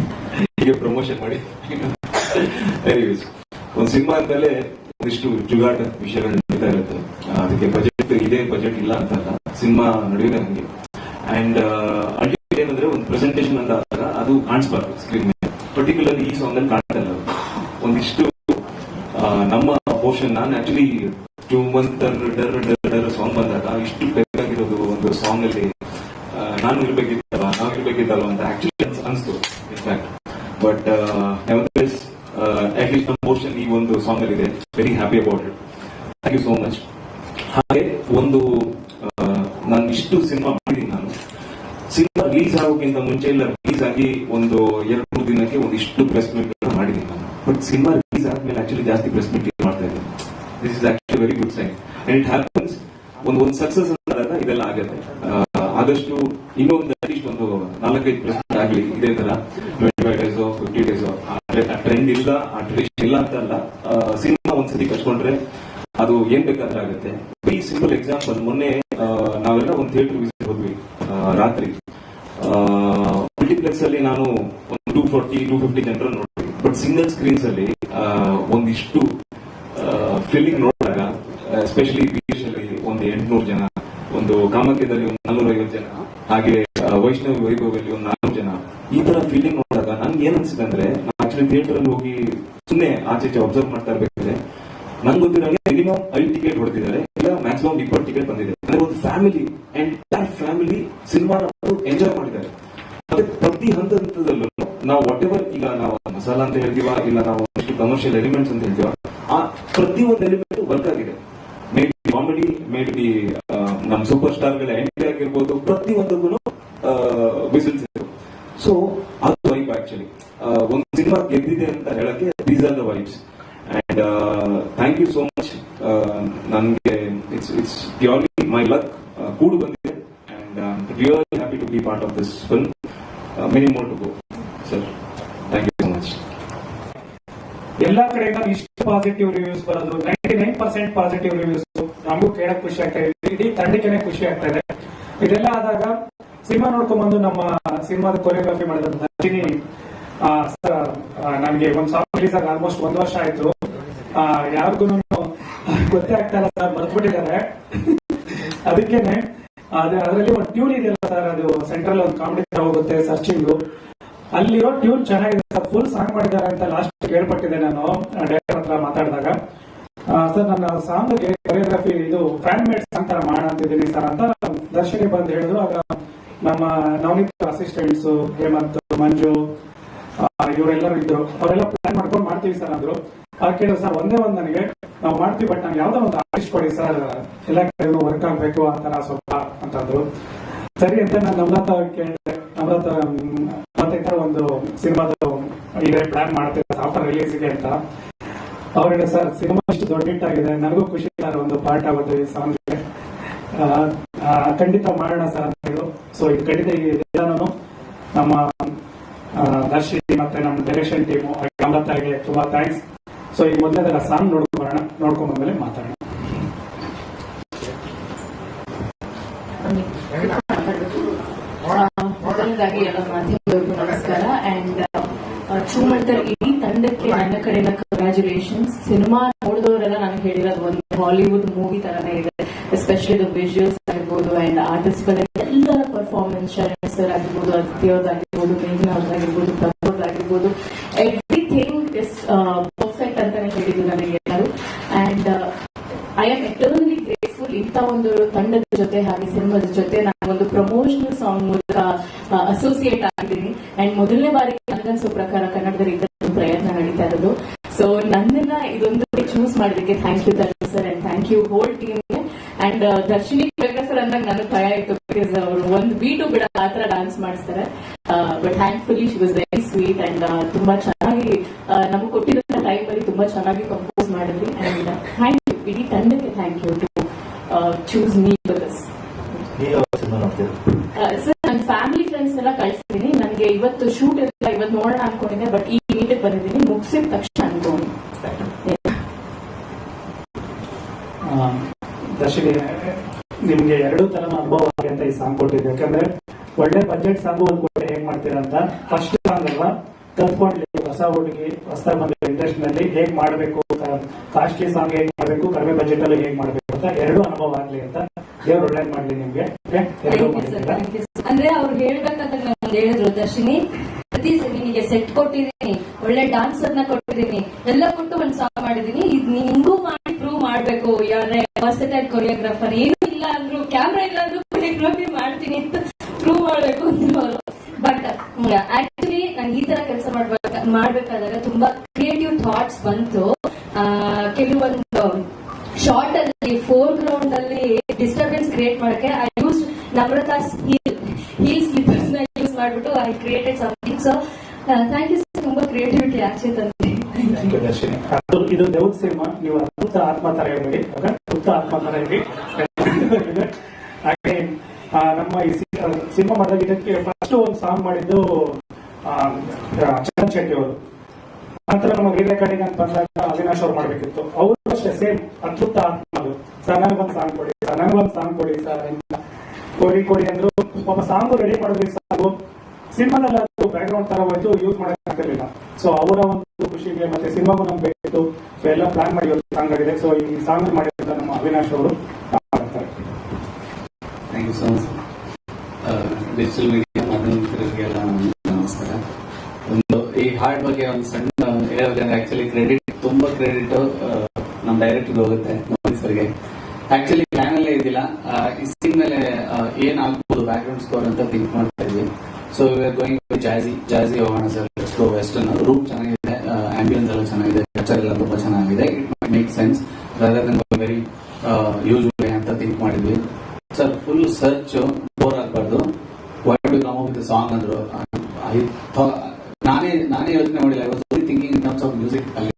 ಹೀಗೆ ಪ್ರಮೋಷನ್ ಮಾಡಿ. Anyways, ಒಂದು ಸಿನಿಮಾ ಅಂತಲೇ ಒಂದಿಷ್ಟು ಜುಗಾಟ ವಿಷಯಗಳು ನಡೀತಾ ಇರುತ್ತೆ. ಅದಕ್ಕೆ ಬಜೆಟ್ ಇದೇ ಬಜೆಟ್ ಇಲ್ಲ ಅಂತ ಅಲ್ಲ ಸಿನಿಮಾ ನಡೆಯೋದೇ ಹಂಗೆ. ಅಂಡ್ ಅಲ್ಟಿಮೇಟ್ ಏನಂದ್ರೆ ಒಂದು ಪ್ರೆಸೆಂಟೇಷನ್ ಅಂತ ಆದಾಗ ಅದು ಕಾಣಿಸ್ಬಾರ್ದು ಸ್ಕ್ರೀನ್ ಮೇಲೆ. ಪರ್ಟಿಕ್ಯುಲರ್ಲಿ ಈ ಸಾಂಗ್ ಅಲ್ಲಿ ಕಾಣ್ತಾ ಇಲ್ಲ ಒಂದಿಷ್ಟು ನಮ್ಮ ಪೋರ್ಷನ್ ನಾನು ಆಕ್ಚುಲಿ ಟೂ ಮಂತ್ ಡರ್ ಡರ್ ಡರ್ ಸಾಂಗ್ ಬಂದಾಗ ಇಷ್ಟು ಬೇಕಾಗಿರೋದು ಒಂದು ಸಾಂಗ್ ಅಲ್ಲಿ ನಾನು ಇರ್ಬೇಕಿತ್ತಲ್ಲ ನಾವು ಇರ್ಬೇಕಿತ್ತಲ್ಲ ಅಂತ ಆಕ್ಚುಲಿ ಅನ್ಸ್ತು in fact but at least ನಮ್ಮ ಪೋರ್ಷನ್ ಈ ಒಂದು ಸಾಂಗ್ ಅಲ್ಲಿ ಇದೆ very happy about it thank you so much ಹಾಗೆ ಒಂದು ಇಷ್ಟು ಸಿನಿಮಾ ಮಾಡಿದ್ದೀನಿ ನಾನು. ಸಿನಿಮಾ ರಿಲೀಸ್ ಆಗೋಕ್ಕಿಂತ ಮುಂಚೆ ಎಲ್ಲ ರಿಲೀಸ್ ಆಗಿ ಒಂದು ಎರಡು ಮೂರು ದಿನಕ್ಕೆ ಒಂದಿಷ್ಟು ಪ್ರೆಸ್ ಮೀಟ್ ಮಾಡಿದ್ದೀನಿ ನಾನು. ಬಟ್ ಸಿನಿಮಾ ರಿಲೀಸ್ ಆದ್ಮೇಲೆ ಆಕ್ಚುಲಿ ಜಾಸ್ತಿ ಪ್ರೆಸ್ ಮೀಟ್ ಮಾಡ್ತಾ ಇದ್ದೀನಿ this is actually very good sign and it happens ಒಂದು ಒಂದು ಸಕ್ಸಸ್ ಅಂದಾಗ ಇದೆಲ್ಲ ಆಗುತ್ತೆ. ಆದಷ್ಟು ಇನ್ನೊಂದು ಅಟ್ಲೀಸ್ಟ್ ಒಂದು ನಾಲ್ಕೈದು ಪ್ರೆಸ್ ಮೀಟ್ ಆಗಲಿ, ಇದೇ ತರ. Twenty five days fifty days trend ಇಲ್ಲ, ಆ ಟ್ರೆಡಿಷನ್ ಇಲ್ಲ ಅಂತ ಅಲ್ಲ ಸಿನಿಮಾ ಒಂದ್ಸತಿ ಕಚ್ಕೊಂಡ್ರೆ ಅದು ಏನ್ ಬೇಕಾದ್ರೆ ಆಗುತ್ತೆ. ಸಿಂಪಲ್ ಎಕ್ಸಾಂಪಲ್ ಮೊನ್ನೆ ನಾವೆಲ್ಲ ಒಂದು ಥಿಯೇಟರ್ ವಿಸಿಟ್ ಹೋದ್ವಿ ರಾತ್ರಿ. ಮಲ್ಟಿಪ್ಲೆಕ್ಸ್ ಅಲ್ಲಿ ನಾನು ಒಂದು ಟೂ ಫಾರ್ಟಿ ಟೂ ಫಿಫ್ಟಿ ಜನರ ನೋಡ್ತೀವಿ ಬಟ್ ಸಿಂಗಲ್ ಸ್ಕ್ರೀನ್ಸ್ ಅಲ್ಲಿ ಒಂದಿಷ್ಟು ಫೀಲಿಂಗ್ ನೋಡಿದಾಗ ಎಸ್ಪೆಷಲಿ ಅಲ್ಲಿ ಒಂದು ಎಂಟ್ನೂರು ಜನ, ಒಂದು ಕಾಮಕ್ಯದಲ್ಲಿ ಒಂದು ನಾನೂರ ಐವತ್ತು ಜನ, ಹಾಗೆ ವೈಷ್ಣವಿ ವೈಭವಲ್ಲಿ ಒಂದು ನಾಲ್ಕು ಜನ, ಈ ತರ ಫೀಲಿಂಗ್ ನೋಡಿದಾಗ ನನ್ಗೆ ಏನ್ ಅನ್ಸುತ್ತೆ ಅಂದ್ರೆ, ನಾನು ಆಕ್ಚುಲಿ ಥಿಯೇಟರ್ ಅಲ್ಲಿ ಹೋಗಿ ಸುಮ್ಮನೆ ಆಚೆ ಈಚೆ ಅಬ್ಸರ್ವ್ ಮಾಡ್ತಾ ಇರ್ಬೇಕಾದ್ರೆ ನನ್ಗೆ ಗೊತ್ತಿರೋ ಮಿನಿಮಮ್ ಐದು ಟಿಕೆಟ್ ಹೊಡೆದಿದ್ದಾರೆ ಮ್ಯಾಕ್ಸಿಮಮ್ ಇಪ್ಪತ್ತು ಟಿಕೆಟ್ ಬಂದಿದೆ. ಅಂದ್ರೆ ಒಂದು ಫ್ಯಾಮಿಲಿ ಎಂಟೈರ್ ಫ್ಯಾಮಿಲಿ ಸಿನಿಮಾನ ಎಂಜಾಯ್ ಮಾಡಿದ್ದಾರೆ. ಮತ್ತೆ ಪ್ರತಿ ಹಂತ ಹಂತದಲ್ಲೂ ನಾವು ವಾಟ್ ಎವರ್ ಈಗ ನಾವು ಮಸಾಲಾ ಅಂತ ಹೇಳ್ತೀವ, ಇಲ್ಲ ನಾವು ಕಮರ್ಷಿಯಲ್ ಎಲಿಮೆಂಟ್ಸ್ ಅಂತ ಹೇಳ್ತೀವ, ಆ ಪ್ರತಿ ಒಂದು ಎಲಿಮೆಂಟ್ ವರ್ಕ್ ಆಗಿದೆ. Maybe comedy maybe ನಮ್ಮ ಸೂಪರ್ ಸ್ಟಾರ್ಗಳ ಎಂಟ್ರಿ ಆಗಿರ್ಬೋದು, ಪ್ರತಿ ಒಂದಕ್ಕೂ ವಿಸಿಲ್ಸ್ ಸೊ ಅದು ವೈಬ್ ಆಕ್ಚುಲಿ ಒಂದು ಸಿನಿಮಾ ಗೆದ್ದಿದೆ ಅಂತ ಹೇಳಕ್ಕೆ these are the vibes and thank you so much ನನಗೆ it's it's purely my luck ಕೂಡು ಬಂದಿದೆ. And really happy to be part of this film many more to go sir thank you so much ಎಲ್ಲಾ ಕಡೆಯಿಂದ ಇಷ್ಟು positive reviews ಬರೋದು ninety nine percent positive reviews ನಮಗೂ ಕೇಳಕ್ ಖುಷಿ ಆಗ್ತಾ ಇದೆ. ಇಡೀ ತಂಡಕ್ಕೆ ಖುಷಿ ಆಗ್ತಾ ಇದೆ. ಇದೆಲ್ಲ ಆದಾಗ ಸಿನಿಮಾ ನೋಡ್ಕೊಂಡ್ ಬಂದು ನಮ್ಮ ಸಿನಿಮಾದ ಕೊರಿಯೋಗ್ರಫಿ ಮಾಡಿದಂತ ರಜಿನಿ ನನಗೆ ಒಂದ್ ಸಾಂಗ್ ರಿಲೀಸ್ ಆಗಿ ಆಲ್ಮೋಸ್ಟ್ ಒಂದ್ ವರ್ಷ ಆಯ್ತು. ಯಾರಿಗೂ ಗೊತ್ತೇ ಆಗ್ತಾ ಇಲ್ಲ ಸರ್, ಮರ್ತ್ಬಿಟ್ಟಿದ್ದಾರೆ. ಅದಕ್ಕೇನೆ, ಅದೇ ಅದರಲ್ಲಿ ಒಂದು ಟ್ಯೂನ್ ಇದೆಯಲ್ಲ ಸರ್, ಅದು ಸೆಂಟ್ರಲ್ ಒಂದು ಕಾಮಿಡಿ ಹೋಗುತ್ತೆ ಸರ್ಚಿಂಗ್ ಅಲ್ಲಿರೋ ಟ್ಯೂನ್ ಚೆನ್ನಾಗಿದೆ ಸರ್ ಫುಲ್ ಸಾಂಗ್ ಮಾಡಿದ್ದಾರೆ ಅಂತ ಲಾಸ್ಟ್ ಕೇಳ್ಪಟ್ಟಿದೆ ನಾನು ಡೈರೆಕ್ಟರ್ ಹತ್ರ ಮಾತಾಡಿದಾಗ. ಸರ್, ನನ್ನ ಸಾಂಗ್ ಕೊರಿಯೋಗ್ರಫಿ ಇದು ಫ್ಯಾನ್ ಮೇಡ್ ಸಾಂಗ್ ತರ ಅಂತಿದ್ದೀನಿ ಸರ್ ಅಂತ ದರ್ಶನಿ ಬಂದು ಹೇಳಿದ್ರು. ಆಗ ನಮ್ಮ ನವನೀತ್ ಅಸಿಸ್ಟೆಂಟ್ಸ್ ಹೇಮಂತ್, ಮಂಜು ಇವರೆಲ್ಲರೂ ಇದ್ರು. ಅವರೆಲ್ಲ ಪ್ಲಾನ್ ಮಾಡ್ಕೊಂಡು ಮಾಡ್ತೀವಿ ಸರ್ ಅಂದ್ರು. ಕೇಳಿದ್ರು ಸರ್ ಒಂದೇ ಒಂದ್ ನನಗೆ ನಾವು ಮಾಡ್ತೀವಿ ಬಟ್ ನಾನು ಯಾವ್ದೋ ಒಂದು ಆರ್ಟಿಸ್ಟ್ ಕೊಡಿ ಸರ್ ಎಲ್ಲ ಕಡೆ ವರ್ಕ್ ಆಗ್ಬೇಕು ಅಂತ ನಾ ಸ್ವಲ್ಪ ಅಂತಂದ್ರು ಸರಿ ಅಂತ ನಾನು ನಮ್ರತ ಕೇಳಿದೆ. ನಮ್ರತ ಮತ್ತೆ ಒಂದು ಸಿನಿಮಾದ ಇದೆ ಪ್ಲಾನ್ ಮಾಡ್ತೇವೆ ರಿಲೀಸ್ ರಿಲೀಸ್ಗೆ ಅಂತ. ಅವ್ರಿಗೆ ಸರ್ ಸಿನಿಮಾ ಇಷ್ಟು ದೊಡ್ಡ ಹಿಟ್ ಆಗಿದೆ ನನಗೂ ಖುಷಿ ಸರ್ ಒಂದು ಪಾರ್ಟ್ ಆಗುತ್ತೆ ಈ ಸಾಂಗ್ಗೆ. ಖಂಡಿತ ಮಾಡೋಣ ಸರ್ ಅಂತ ಹೇಳು. ಸೊ ಇದು ಖಂಡಿತ ಎಲ್ಲಾನು ನಮ್ಮ ಆ, ದರ್ಶಿ ಮತ್ತೆ ನಮ್ಮ ಡೈರೆಕ್ಷನ್ ಟೀಮು ನಮ್ರತಾಗೆ ತುಂಬಾ ಥ್ಯಾಂಕ್ಸ್ ಸೊ ಈ ಮೊದಲನೇದರ ಸಾಂಗ್ ನೋಡ್ಕೊಂಡ್ ನೋಡ್ಕೊಂಡ್ ಬಂದ್ಮೇಲೆ ಮಾತಾಡೋಣ. ಮೊದಲನೇದಾಗಿ ಎಲ್ಲ ನಮಸ್ಕಾರ. ಅಂಡ್ ಚೂಮಂಟರ್ ಇಡೀ ತಂಡಕ್ಕೆ ನನ್ನ ಕಡೆಯಿಂದ ಸಿನಿಮಾ ನೋಡಿದವರೆಲ್ಲ ನನಗೆ ಹೇಳಿರೋದು ಒಂದು ಹಾಲಿವುಡ್ ಮೂವಿ ತರನೇ ಇದೆ. ಎಸ್ಪೆಷಲಿ ದ ವಿಜುವಲ್ಸ್ ಆಗಿರ್ಬೋದು ಅಂಡ್ ಆರ್ಟಿಸ್ಟ್ ಎಲ್ಲರ ಪರ್ಫಾರ್ಮೆನ್ಸ್ ಆಗಿರ್ಬೋದು ಮೇಘನಾ ಅವ್ರದ್ದಾಗಿರ್ಬೋದು ಪ್ರಭು ಆಗಿರ್ಬೋದು ಎವ್ರಿಥಿಂಗ್ ಇಸ್ ಪರ್ಫೆಕ್ಟ್ ಅಂತಾನೆ ಹೇಳಿದ್ರು ನನಗೆ ಎಲ್ಲರೂ and I am eternally grateful ಇಂಥ ಒಂದು ತಂಡದ ಜೊತೆ ಹಾಗೆ ಸಿನಿಮಾದ ಜೊತೆ ನಾನೊಂದು ಪ್ರಮೋಷನಲ್ ಸಾಂಗ್ ಮೂಲಕ ಅಸೋಸಿಯೇಟ್ ಆಗಿದ್ದೀನಿ. ಅಂಡ್ ಮೊದಲನೇ ಬಾರಿ ನನಗನ್ಸೋ ಪ್ರಕಾರ ಕನ್ನಡದಲ್ಲಿ ಪ್ರಯತ್ನ ನಡೀತಾ ಇರೋದು. ಸೊ ನನ್ನನ್ನ ಇದೊಂದು ಚೂಸ್ ಮಾಡೋದಕ್ಕೆ thank you Darshan sir and thank you whole team and Darshini sir ಅಂದಾಗ ನನಗೆ ಭಯ ಇತ್ತು ಬಿಕಾಸ್ ಅವರು ಒಂದು ಬೀಟು ಬಿಡ ಆ ತರ ಡಾನ್ಸ್ ಮಾಡಿಸ್ತಾರೆ. But thankfully she was very sweet and ತುಂಬಾ ಚೆನ್ನಾಗಿ ನಮ್ಗೆ ಕೊಟ್ಟಿರೋ ಟೈಮ್ ಅಲ್ಲಿ ತುಂಬಾ ಚೆನ್ನಾಗಿ ಕಂಪೋಸ್ ಮಾಡಿದ್ರಿ ಅಂಡ್ ಥ್ಯಾಂಕ್ ಯು ಇಡೀ ತಂಡಕ್ಕೆ thank you to choose me for this ನೀವು ಯಾವ ಸಿನಿಮಾ ನೋಡ್ತೀರಾ ಸರ್ ನನ್ನ ಫ್ಯಾಮಿಲಿ ಫ್ರೆಂಡ್ಸ್ ಎಲ್ಲ ಕಳಿಸ್ತೀನಿ ನನಗೆ ಇವತ್ತು ಶೂಟ್ ಇರಲಿಲ್ಲ ಇವತ್ತು ನೋಡೋಣ ಅನ್ಕೊಂಡಿದ್ದೆ ಬಟ್ ಈ ಮೀಟಿಗೆ ಬಂದಿದ್ದೀನಿ. ಮುಗಿಸಿದ ತಕ್ಷಣ ಅನ್ಕೊಂಡು. ನಿಮ್ಗೆ ಎರಡು ತರ ಅನುಭವ ಅಂತ ಈ ಸಾಂಗ್ ಕೊಟ್ಟಿದ್ದೆ. ಯಾಕಂದ್ರೆ ಒಳ್ಳೆ ಬಜೆಟ್ ಸಾಂಗ್ ಒಂದು ಕೊಟ್ಟರೆ ಹೇಗ್ ಮಾಡ್ತೀರಾ ಅಂತ ಫಸ್ಟ್ ಸಾಂಗ್ ಅಲ್ವಾ? ಕಲ್ತ್ಕೊಂಡ್ಲಿ ಹೊಸ ಹುಡುಗಿ ಹೊಸ ಬಂದ ಇಂಡಸ್ಟ್ರಿ ನಲ್ಲಿ ಹೇಗ್ ಮಾಡ್ಬೇಕು ಕಾಸ್ಟ್ಲಿ ಸಾಂಗ್ ಹೇಗ್ ಮಾಡ್ಬೇಕು ಕಡಿಮೆ ಬಜೆಟ್ ಅಲ್ಲಿ ಹೇಗ್ ಮಾಡ್ಬೇಕು ಅಂತ ಎರಡು ಅನುಭವ ಆಗ್ಲಿ ಅಂತ ದೇವ್ರು ಒಳ್ಳೇದ್ ಮಾಡ್ಲಿ ನಿಮ್ಗೆ? ಅಂದ್ರೆ ಅವ್ರು ಹೇಳ್ಬೇಕಂತ ಹೇಳಿದ್ರು ದರ್ಶಿನಿ. ಕೊಟ್ಟಿದ್ದೀನಿ ಒಳ್ಳೆ ಡಾನ್ಸರ್ನ ಕೊಟ್ಟಿದ್ದೀನಿ, ಎಲ್ಲ ಕೊಟ್ಟು ಒಂದ್ ಸಾಂಗ್ ಮಾಡಿದೀನಿ ಇದ್ ನಿಮಗೂ ಮಾಡಿ ಪ್ರೂವ್ ಮಾಡ್ಬೇಕು. ಯಾರೇ ವರ್ಸಟೈಲ್ ಕೊರಿಯೋಗ್ರಾಫರ್ ಏನು ಇಲ್ಲ ಅಂದ್ರು ಕ್ಯಾಮ್ರಾ ಇಲ್ಲ ಅಂದ್ರು ಕೊರಿಯೋಗ್ರಫಿ ಮಾಡ್ತೀನಿ ಅಂತ ಪ್ರೂವ್ ಮಾಡ್ಬೇಕು ಅಂದ್ರು ಬಟ್ ಆಕ್ಚುಲಿ ನಾನು ಈ ತರ ಕೆಲಸ ಮಾಡ್ಬೇಕ, ಮಾಡ್ಬೇಕಾದಾಗ ತುಂಬಾ ಕ್ರಿಯೇಟಿವ್ ಥಾಟ್ಸ್ ಬಂತು. ಕೆಲವೊಂದು ಶಾರ್ಟ್ ಅಲ್ಲಿ ಫೋರ್ ಗ್ರೌಂಡ್ ಅಲ್ಲಿ ಡಿಸ್ಟರ್ಬೆನ್ಸ್ ಕ್ರಿಯೇಟ್ ಮಾಡಕ್ಕೆ I use Namrata heel heel ಸ್ಲಿಪ್ಪರ್ಸ್ನ use ಮಾಡ್ಬಿಟ್ಟು I created something so thank you sir ತುಂಬಾ ಕ್ರಿಯೇಟಿವಿಟಿ ಆಚೆ ತಂದೆ ಥ್ಯಾಂಕ್ ಯು ದರ್ಶಿನಿ ಇದು ದೇವ್ರ ಸಿನಿಮಾ. ನೀವು ಅದ್ಭುತ ಆತ್ಮ ತರ ಇರಬೇಡಿ ಅದ್ಭುತ ಆತ್ಮ ತರ ಇರಿ ಹಾಗೆ ನಮ್ಮ ಈ ಸಿನಿಮಾ ಮಾಡಿದಾಗ ಇದಕ್ಕೆ ಫಸ್ಟ್ ಒಂದು ಸಾಂಗ್ ಮಾಡಿದ್ದು ಚರಣ್ ಶೆಟ್ಟಿ ಅವರು. ನಂತರ ನಮ್ಮ ರೀ ಅಂತ ಬಂದಾಗ ಅವಿನಾಶ್ ಅವ್ರು ಮಾಡ್ಬೇಕಿತ್ತು. ಅವರು ಅಷ್ಟೇ, ಸೇಮ್, ಅದ್ಭುತ ಆತ್ಮ ಅದು. ಸರ್, ನನಗೊಂದು ಸಾಂಗ್ ಕೊಡಿ, ಸರ್, ನನಗೊಂದು ಸಾಂಗ್ ಕೊಡಿ, ಸರ್ ಕೊಡಿ ಕೊಡಿ ಅಂದ್ರು, ಪಾಪ ಸಾಂಗು ರೆಡಿ ಮಾಡಿದ್ವಿ ಸಾಂಗು ಸಿನಿಮಾದಲ್ಲಿ ಅದು ಬ್ಯಾಕ್ ತರ ಹೋಯ್ತು ಯೂಸ್ ಮಾಡಕ್ ಆಗ್ತಿರ್ಲಿಲ್ಲ ಸೊ ಅವರ ಒಂದು ಖುಷಿಗೆ ಮತ್ತೆ ಸಿನಿಮಾಗೂ ನಮ್ಗೆ ಬೇಕಿತ್ತು ಸೊ ಎಲ್ಲ ಪ್ಲಾನ್ ಮಾಡಿ ಸಾಂಗ್ ಆಗಿದೆ. ಸೊ ಈ ಸಾಂಗ್ ಮಾಡಿದಂತ ನಮ್ಮ ಅವಿನಾಶ್ ಅವರು. Thank you so much digital media ಮಾಧ್ಯಮದವರಿಗೆಲ್ಲ ನಮಸ್ಕಾರ. ಒಂದು ಈ ಹಾಡ್ ಬಗ್ಗೆ ಒಂದು ಸಣ್ಣ ಹೇಳಬೇಕಂದ್ರೆ ಆಕ್ಚುಲಿ ಕ್ರೆಡಿಟ್ ತುಂಬಾ ಕ್ರೆಡಿಟ್ ನಮ್ಮ ಡೈರೆಕ್ಟರ್ ಹೋಗುತ್ತೆ ಸರ್ಗೆ. ಆಕ್ಚುಲಿ ಪ್ಲಾನ್ ಅಲ್ಲೇ ಈ ಸೀನ್ ಮೇಲೆ ಆ, ಏನ್ ಆಗ್ಬೋದು ಬ್ಯಾಕ್ ಗ್ರೌಂಡ್ ಸ್ಕೋರ್ ಅಂತ ಥಿಂಕ್ ಇದ್ವಿ ಸೊ ವಿ ಆರ್ ಗೋಯಿಂಗ್ ಜಾಜಿ ಜಾಜಿ ಹೋಗೋಣ ಸರ್ ಸ್ಲೋ ವೆಸ್ಟರ್ನ್ ರೂಮ್ ಚೆನ್ನಾಗಿದೆ ಆಂಬಿಯನ್ಸ್ ಎಲ್ಲ ಚೆನ್ನಾಗಿದೆ ಕಲ್ಚರ್ ಎಲ್ಲ ತುಂಬಾ ಚೆನ್ನಾಗಿದೆ. It make sense rather than very use ಅಂತ ಥಿಂಕ್ ಮಾಡಿದ್ವಿ. ಸರ್ ಫುಲ್ ಸರ್ಚ್ ಬೋರ್ ಆಗಬಾರ್ದು. Why do come with song ಅಂದ್ರು? ನಾನೇ ನಾನೇ ಯೋಚನೆ ಮಾಡಿಲ್ಲ. I was thinking in terms of music ಅಲ್ಲಿ.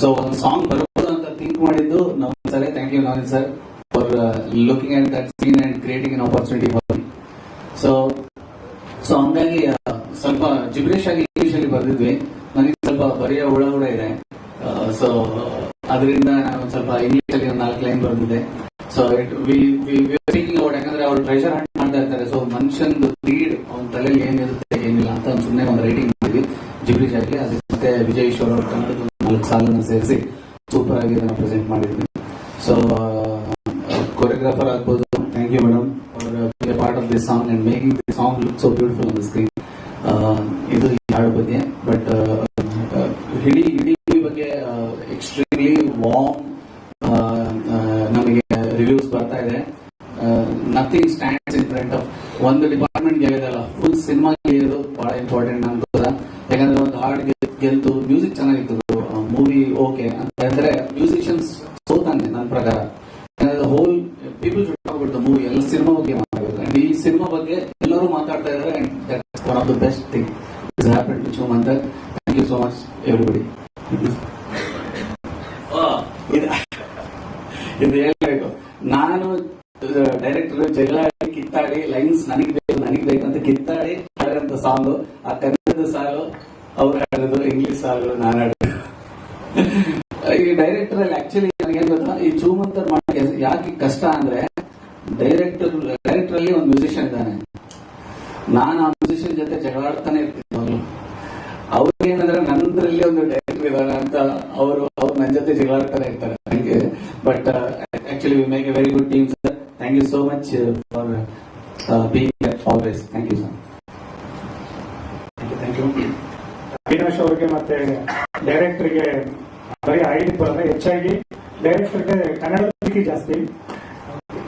ಸೊ ಒಂದು ಸಾಂಗ್ ಬರ್ಬೋದು ಅಂತ ಥಿಂಕ್ ಮಾಡಿದ್ದು ನಮ್ಮ sir thank you Nani sir for looking at that scene and creating an opportunity for so ಜಿಬ್ರೇಶ್ ಆಗಿ ಇಂಗ್ಲಿಷ್ ಅಲ್ಲಿ ಬರೆದಿದ್ವಿ ನನಗೆ ಸ್ವಲ್ಪ ಬರೆಯ ಹುಳ ಕೂಡ ಇದೆ. ಸೊ ಅದರಿಂದ ಸ್ವಲ್ಪ ಇಂಗ್ಲಿಷ್ ಅಲ್ಲಿ ಒಂದು ನಾಲ್ಕು ಲೈನ್ ಬರೆದಿದೆ ಸೊ ಇಟ್ ವಿ ಔಟ್ ಯಾಕಂದ್ರೆ ಅವ್ರು ಟ್ರೆಷರ್ ಹಂಟ್ ಮಾಡ್ತಾ ಇರ್ತಾರೆ. ಸೊ ಮನುಷ್ಯಂದು ಲೀಡ್ ಅವ್ನ ತಲೆಯಲ್ಲಿ ಏನಿರುತ್ತೆ ಏನಿಲ್ಲ ಅಂತ ಸುಮ್ಮನೆ ಒಂದು ರೈಟಿಂಗ್ ಮಾಡಿದ್ವಿ. ಜಿಬ್ರೇಶ್ ಆಗಲಿ ಅದಕ್ಕೆ ಮತ್ತೆ ವಿಜಯ್ ಈಶ್ವರ್ ಅವ್ರ ಕನ್ನಡದ ನಾಲ್ಕು ಸಾಲನ್ನು ಸೇರಿಸಿ ಸೂಪರ್ ಆಗಿ ಇದನ್ನು ಪ್ರೆಸೆಂಟ್ ಮಾಡಿದ್ವಿ ಸೊ ಕೊರಿಯೋಗ್ರಾಫರ್ ಆಗ್ಬೋದು thank you madam for part of this song and making this song look so beautiful on the screen ಇದು ಈ ಹಾಡು ಬಗ್ಗೆ ಬಟ್ ಇಡೀ ಇಡೀ ಬಗ್ಗೆ ಎಕ್ಸ್ಟ್ರೀಮ್ಲಿ ವಾರ್ಮ್ ನಮಗೆ ರಿವ್ಯೂಸ್ ಬರ್ತಾ ಇದೆ nothing stands in front of ಒಂದು ಡಿಪಾರ್ಟ್ಮೆಂಟ್ ಗೆಲ್ಲದಲ್ಲ ಫುಲ್ ಸಿನಿಮಾ ಗೆಲ್ಲೋದು ಬಹಳ ಇಂಪಾರ್ಟೆಂಟ್ ಅನ್ಕೋದ ಗೆಲ್ತು ಮ್ಯೂಸಿಕ್ ಚೆನ್ನಾಗಿತ್ತು ಮೂವಿ ಓಕೆ ಅಂತ ಅಂದ್ರೆ ಮ್ಯೂಸಿಷಿಯನ್ಸ್ ಸೋತಾನೆ ನನ್ನ ಪ್ರಕಾರ. Whole people should talk about the movie ಎಲ್ಲ ಸಿನಿಮಾ ಬಗ್ಗೆ ಮಾತಾಡಬೇಕು. ಅಂಡ್ ಈ ಸಿನಿಮಾ ಬಗ್ಗೆ ಎಲ್ಲರೂ ಮಾತಾಡ್ತಾ ಇದ್ದಾರೆ and that's one of the best thing is happen to show ಅಂತ thank you so much everybody ಇದು ಹೇಳ್ಬೇಕು. ನಾನು ಡೈರೆಕ್ಟರ್ ಜಗಳ ಕಿತ್ತಾಡಿ ಲೈನ್ಸ್ ನನಗೆ ಬೇಕು ನನಗೆ ಬೇಕು ಅಂತ ಕಿತ್ತಾಡಿ ಹಾಡಿದಂತ ಸಾಂಗ್ ಆ ಕನ್ನಡದ ಸಾಲು ಅವ್ರು ಹಾಡಿದ್ರು ಇಂಗ್ಲಿಷ್ ಸಾಲು ನಾನು ಈ ಡೈರೆಕ್ಟರ್ ಅಲ್ಲಿ ಆಕ್ಚುಲಿ ನನಗೇನ್ ಗೊತ್ತಾ? ಈ ಅಂತ ಮಾಡಕ್ಕೆ ಯಾಕೆ ಕಷ್ಟ ಅಂದ್ರೆ ಡೈರೆಕ್ಟರ್ ಡೈರೆಕ್ಟರ್ ಅಲ್ಲಿ ಒಂದು ಮ್ಯೂಸಿಷಿಯನ್ ಇದ್ದಾನೆ. ನಾನು ಆ ಮ್ಯೂಸಿಷಿಯನ್ ಜೊತೆ ಜಗಳಾಡ್ತಾನೆ ಇರ್ತೀನಿ ಅವ್ರಿಗೇನಂದ್ರೆ ನನ್ನದ್ರಲ್ಲಿ ಒಂದು ಡೈರೆಕ್ಟರ್ ಇದ್ದಾರೆ ಅಂತ ಅವರು ಅವ್ರು ನನ್ನ ಜೊತೆ ಜಗಳಾಡ್ತಾನೆ ಇರ್ತಾರೆ. ನನಗೆ but actually we make a very good team sir thank you so much for being always thank you sir thank you Avinash ಅವ್ರಿಗೆ ಮತ್ತೆ ಡೈರೆಕ್ಟರ್ಗೆ ಬರೀ ಬರಲ್ಲ ಹೆಚ್ಚಾಗಿ. ಡೈರೆಕ್ಟರ್ಗೆ ಕನ್ನಡಕ್ಕೆ ಜಾಸ್ತಿ.